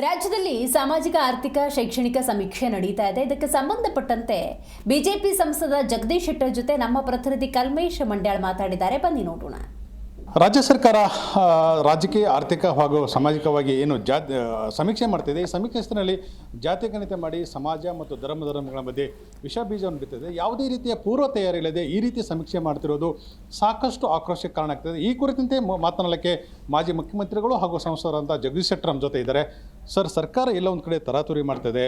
ರಾಜ್ಯದಲ್ಲಿ ಸಾಮಾಜಿಕ, ಆರ್ಥಿಕ, ಶೈಕ್ಷಣಿಕ ಸಮೀಕ್ಷೆ ನಡೀತಾ ಇದೆ. ಇದಕ್ಕೆ ಸಂಬಂಧಪಟ್ಟಂತೆ ಬಿಜೆಪಿ ಸಂಸದ ಜಗದೀಶ್ ಶೆಟ್ಟರ್ ಜೊತೆ ನಮ್ಮ ಪ್ರತಿನಿಧಿ ಕಲ್ಮೇಶ್ ಮಂಡ್ಯಾಳ್ ಮಾತಾಡಿದ್ದಾರೆ. ಬನ್ನಿ ನೋಡೋಣ. ರಾಜ್ಯ ಸರ್ಕಾರ ರಾಜಕೀಯ, ಆರ್ಥಿಕ ಹಾಗೂ ಸಾಮಾಜಿಕವಾಗಿ ಏನು ಜಾ ಸಮೀಕ್ಷೆ ಮಾಡ್ತಿದೆ. ಈ ಸಮೀಕ್ಷೆಯಲ್ಲಿ ಜಾತಿ ಗಣಿತ ಮಾಡಿ ಸಮಾಜ ಮತ್ತು ಧರ್ಮ ಧರ್ಮಗಳ ಮಧ್ಯೆ ವಿಷ ಬೀಜವನ್ನು ಬಿತ್ತಿದೆ. ಯಾವುದೇ ರೀತಿಯ ಪೂರ್ವ ತಯಾರಿ ಇಲ್ಲದೆ ಈ ರೀತಿ ಸಮೀಕ್ಷೆ ಮಾಡ್ತಿರೋದು ಸಾಕಷ್ಟು ಆಕ್ರೋಶಕ್ಕೆ ಕಾರಣ ಆಗ್ತದೆ. ಈ ಕುರಿತಂತೆ ಮಾತನಾಡಲಿಕ್ಕೆ ಮಾಜಿ ಮುಖ್ಯಮಂತ್ರಿಗಳು ಹಾಗೂ ಸಂಸದರಂತ ಜಗದೀಶ್ ಶೆಟ್ಟರ್ ಜೊತೆ ಇದ್ದಾರೆ. ಸರ್, ಸರ್ಕಾರ ಎಲ್ಲ ಒಂದು ಕಡೆ ತರಾತುರಿ ಮಾಡ್ತದೆ.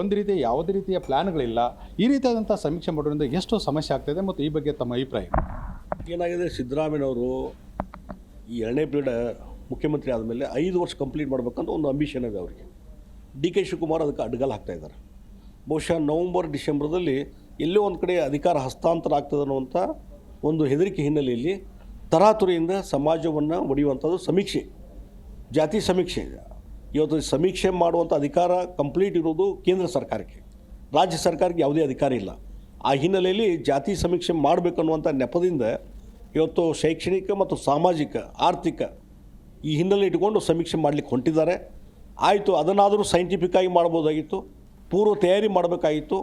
ಒಂದು ರೀತಿಯ ಯಾವುದೇ ರೀತಿಯ ಪ್ಲ್ಯಾನ್ಗಳಿಲ್ಲ ಈ ರೀತಿಯಾದಂಥ ಸಮೀಕ್ಷೆ ಮಾಡೋದ್ರಿಂದ ಎಷ್ಟು ಸಮಸ್ಯೆ ಆಗ್ತದೆ ಮತ್ತು ಈ ಬಗ್ಗೆ ತಮ್ಮ ಅಭಿಪ್ರಾಯ? ಏನಾಗಿದೆ? ಸಿದ್ದರಾಮಯ್ಯನವರು ಈ ಎರಡನೇ ಪೀರಿಯಡ್ ಮುಖ್ಯಮಂತ್ರಿ ಆದಮೇಲೆ ಐದು ವರ್ಷ ಕಂಪ್ಲೀಟ್ ಮಾಡಬೇಕಂತ ಒಂದು ಅಂಬಿಷನ್ ಇದೆ ಅವರಿಗೆ. ಡಿ ಕೆ ಶಿವಕುಮಾರ್ ಅದಕ್ಕೆ ಅಡ್ಡಗಾಲ ಹಾಕ್ತಾ ಇದ್ದಾರೆ. ಬಹುಶಃ ನವಂಬರ್, ಡಿಸೆಂಬರ್ದಲ್ಲಿ ಎಲ್ಲೋ ಒಂದು ಕಡೆ ಅಧಿಕಾರ ಹಸ್ತಾಂತರ ಆಗ್ತದೆ ಅನ್ನುವಂಥ ಒಂದು ಹೆದರಿಕೆ ಹಿನ್ನೆಲೆಯಲ್ಲಿ ತರಾತುರಿಯಿಂದ ಸಮಾಜವನ್ನು ಒಡೆಯುವಂಥದ್ದು ಸಮೀಕ್ಷೆ, ಜಾತಿ ಸಮೀಕ್ಷೆ. ಇವತ್ತು ಸಮೀಕ್ಷೆ ಮಾಡುವಂಥ ಅಧಿಕಾರ ಕಂಪ್ಲೀಟ್ ಇರೋದು ಕೇಂದ್ರ ಸರ್ಕಾರಕ್ಕೆ. ರಾಜ್ಯ ಸರ್ಕಾರಕ್ಕೆ ಯಾವುದೇ ಅಧಿಕಾರ ಇಲ್ಲ. ಆ ಹಿನ್ನೆಲೆಯಲ್ಲಿ ಜಾತಿ ಸಮೀಕ್ಷೆ ಮಾಡಬೇಕನ್ನುವಂಥ ನೆಪದಿಂದ ಇವತ್ತು ಶೈಕ್ಷಣಿಕ ಮತ್ತು ಸಾಮಾಜಿಕ, ಆರ್ಥಿಕ ಈ ಹಿನ್ನೆಲೆ ಇಟ್ಕೊಂಡು ಸಮೀಕ್ಷೆ ಮಾಡಲಿಕ್ಕೆ ಹೊಂಟಿದ್ದಾರೆ. ಆಯಿತು, ಅದನ್ನಾದರೂ ಸೈಂಟಿಫಿಕ್ ಆಗಿ ಮಾಡ್ಬೋದಾಗಿತ್ತು, ಪೂರ್ವ ತಯಾರಿ ಮಾಡಬೇಕಾಗಿತ್ತು,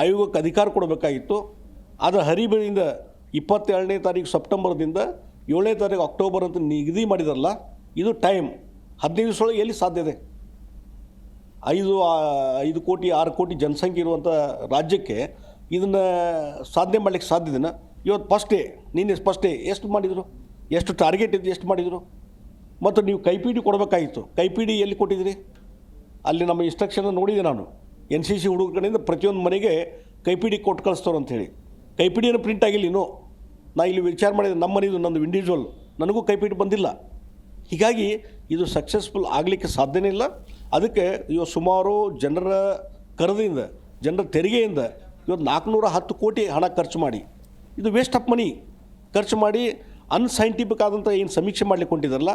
ಆಯೋಗಕ್ಕೆ ಅಧಿಕಾರ ಕೊಡಬೇಕಾಗಿತ್ತು. ಅದರ ಹರಿಬರಿಂದ ಇಪ್ಪತ್ತೇಳನೇ ತಾರೀಕು ಸೆಪ್ಟೆಂಬರ್ದಿಂದ ಏಳನೇ ತಾರೀಕು ಅಕ್ಟೋಬರ್ ಅಂತ ನಿಗದಿ ಮಾಡಿದಾರಲ್ಲ, ಇದು ಟೈಮ್ ಹದಿನೈದು ದಿವಸೊಳಗೆ ಎಲ್ಲಿ ಸಾಧ್ಯ ಇದೆ? ಐದು ಐದು ಕೋಟಿ, ಆರು ಕೋಟಿ ಜನಸಂಖ್ಯೆ ಇರುವಂಥ ರಾಜ್ಯಕ್ಕೆ ಇದನ್ನು ಸಾಧನೆ ಮಾಡಲಿಕ್ಕೆ ಸಾಧ್ಯದಿನ ಇವತ್ತು ಫಸ್ಟ್ ಡೇ ನಿನ್ನೆ ಫಸ್ಟ್ ಡೇ ಎಷ್ಟು ಮಾಡಿದರು? ಎಷ್ಟು ಟಾರ್ಗೆಟ್ ಇದ್ದು ಎಷ್ಟು ಮಾಡಿದರು? ಮತ್ತು ನೀವು ಕೈಪಿಡಿ ಕೊಡಬೇಕಾಗಿತ್ತು. ಕೈಪಿಡಿ ಎಲ್ಲಿ ಕೊಟ್ಟಿದ್ದೀರಿ? ಅಲ್ಲಿ ನಮ್ಮ ಇನ್ಸ್ಟ್ರಕ್ಷನ್ ನೋಡಿದೆ ನಾನು. ಎನ್ ಸಿ ಸಿ ಹುಡುಗರ ಕಡೆಯಿಂದ ಪ್ರತಿಯೊಂದು ಮನೆಗೆ ಕೈಪಿಡಿ ಕೊಟ್ಟು ಅಂತ ಅಂಥೇಳಿ ಕೈಪಿಡಿಯನ್ನು ಪ್ರಿಂಟ್ ಆಗಿಲ್ಲ ಇನ್ನೂ. ನಾ ಇಲ್ಲಿ ವಿಚಾರ ಮಾಡಿದೆ, ನಮ್ಮ ಮನೆಯದು ನಂದು ಇಂಡಿವಿಜುವಲ್ ನನಗೂ ಕೈಪಿಡಿ ಬಂದಿಲ್ಲ. ಹೀಗಾಗಿ ಇದು ಸಕ್ಸಸ್ಫುಲ್ ಆಗಲಿಕ್ಕೆ ಸಾಧ್ಯನೇ ಇಲ್ಲ. ಅದಕ್ಕೆ ಇವತ್ತು ಸುಮಾರು ಜನರ ಕರದಿಂದ, ಜನರ ತೆರಿಗೆಯಿಂದ ಇವತ್ತು ನಾಲ್ಕುನೂರ ಹತ್ತು ಕೋಟಿ ಹಣ ಖರ್ಚು ಮಾಡಿ. ಇದು ವೇಸ್ಟ್ ಆಫ್ ಮನಿ ಖರ್ಚು ಮಾಡಿ ಅನ್ಸೈಂಟಿಫಿಕ್ ಆದಂಥ ಏನು ಸಮೀಕ್ಷೆ ಮಾಡ್ಲಿಕ್ಕೆ ಹೊಂಟಿದಾರಲ್ಲ,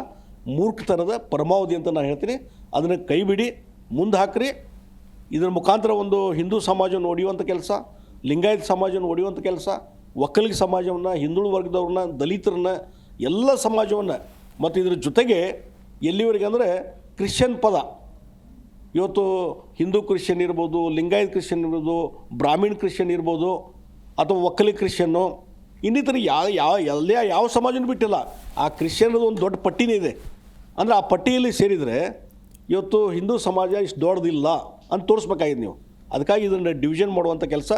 ಮೂರ್ಖತನದ ಪರಮಾವಧಿ ಅಂತ ನಾನು ಹೇಳ್ತೀನಿ. ಅದನ್ನು ಕೈಬಿಡಿ ಮುಂದೆ ಹಾಕ್ರಿ. ಇದರ ಮುಖಾಂತರ ಒಂದು ಹಿಂದೂ ಸಮಾಜವನ್ನು ಒಡೆಯುವಂಥ ಕೆಲಸ, ಲಿಂಗಾಯತ ಸಮಾಜವನ್ನು ಒಡೆಯುವಂಥ ಕೆಲಸ, ಒಕ್ಕಲಿಗ ಸಮಾಜವನ್ನು ಹಿಂದುಳು ವರ್ಗದವ್ರನ್ನ, ದಲಿತರನ್ನ, ಎಲ್ಲ ಸಮಾಜವನ್ನು ಮತ್ತು ಇದ್ರ ಜೊತೆಗೆ ಎಲ್ಲಿವರೆಗೆ ಅಂದರೆ ಕ್ರಿಶ್ಚಿಯನ್ ಪದ. ಇವತ್ತು ಹಿಂದೂ ಕ್ರಿಶ್ಚಿಯನ್ ಇರ್ಬೋದು, ಲಿಂಗಾಯತ್ ಕ್ರಿಶ್ಚಿಯನ್ ಇರ್ಬೋದು, ಬ್ರಾಹ್ಮಣ ಕ್ರಿಶ್ಚಿಯನ್ ಇರ್ಬೋದು, ಅಥವಾ ಒಕ್ಕಲಿ ಕ್ರಿಶ್ಚಿಯನ್ನು, ಇನ್ನಿತರ ಯಾವ ಯಾವ ಎಲ್ಲ ಯಾವ ಸಮಾಜನೂ ಬಿಟ್ಟಿಲ್ಲ. ಆ ಕ್ರಿಶ್ಚಿಯನ್ದು ಒಂದು ದೊಡ್ಡ ಪಟ್ಟಿನೇ ಇದೆ. ಅಂದರೆ ಆ ಪಟ್ಟಿಯಲ್ಲಿ ಸೇರಿದರೆ ಇವತ್ತು ಹಿಂದೂ ಸಮಾಜ ಇಷ್ಟು ದೊಡ್ಡದಿಲ್ಲ ಅಂತ ತೋರಿಸ್ಬೇಕಾಗಿದೆ ನೀವು. ಅದಕ್ಕಾಗಿ ಇದನ್ನು ಡಿವಿಷನ್ ಮಾಡುವಂಥ ಕೆಲಸ.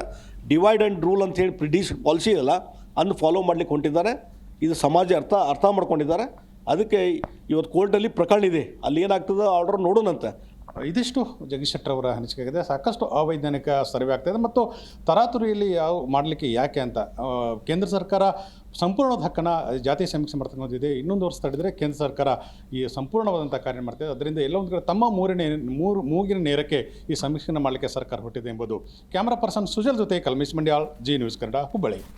ಡಿವೈಡ್ ಆ್ಯಂಡ್ ರೂಲ್ ಅಂತ ಹೇಳಿ ಬ್ರಿಟಿಷ್ ಪಾಲಿಸಿ ಇದೆಲ್ಲ ಅದನ್ನು ಫಾಲೋ ಮಾಡಲಿಕ್ಕೆ ಹೊಂಟಿದ್ದಾರೆ. ಇದು ಸಮಾಜ ಅರ್ಥ ಅರ್ಥ ಮಾಡ್ಕೊಂಡಿದ್ದಾರೆ. ಅದಕ್ಕೆ ಇವತ್ತು ಕೋರ್ಟಲ್ಲಿ ಪ್ರಕರಣ ಇದೆ. ಅಲ್ಲಿ ಏನಾಗ್ತದೆ ಆರ್ಡರ್ ನೋಡೋಣಂತೆ. ಇದಿಷ್ಟು ಜಗದೀಶ್ ಶೆಟ್ಟರ್ ಅವರ ಅನಿಸಿಕೆ ಆಗಿದೆ ಸಾಕಷ್ಟು ಅವೈಜ್ಞಾನಿಕ ಸರ್ವೆ ಆಗ್ತಾಯಿದೆ ಮತ್ತು ತರಾತುರಿಯಲ್ಲಿ ಯಾವ ಮಾಡಲಿಕ್ಕೆ ಯಾಕೆ ಅಂತ. ಕೇಂದ್ರ ಸರ್ಕಾರ ಸಂಪೂರ್ಣವಾದ ಹಕ್ಕನ ಜಾತಿ ಸಮೀಕ್ಷೆ ಮಾಡ್ತಕ್ಕಂಥದ್ದಿದೆ ಇನ್ನೊಂದು ವರ್ಷ ತಡೆದರೆ ಕೇಂದ್ರ ಸರ್ಕಾರ ಈ ಸಂಪೂರ್ಣವಾದಂಥ ಕಾರ್ಯ ಮಾಡ್ತಿದೆ ಅದರಿಂದ ಎಲ್ಲ ಒಂದು ತಮ್ಮ ಮೂರಿನ ಮೂರು ಮೂಗಿನ ನೇರಕ್ಕೆ ಈ ಸಮೀಕ್ಷೆನ ಮಾಡಲಿಕ್ಕೆ ಸರ್ಕಾರ ಹೊಟ್ಟಿದೆ ಎಂಬುದು. ಕ್ಯಾಮರಾ ಪರ್ಸನ್ ಸುಜಲ್ ಜೊತೆ ಕಲ್ಮೇಶ್ ಮಂಡ್ಯಾಳ್, ಜಿ ನ್ಯೂಸ್ ಕನ್ನಡ, ಹುಬ್ಬಳ್ಳಿ.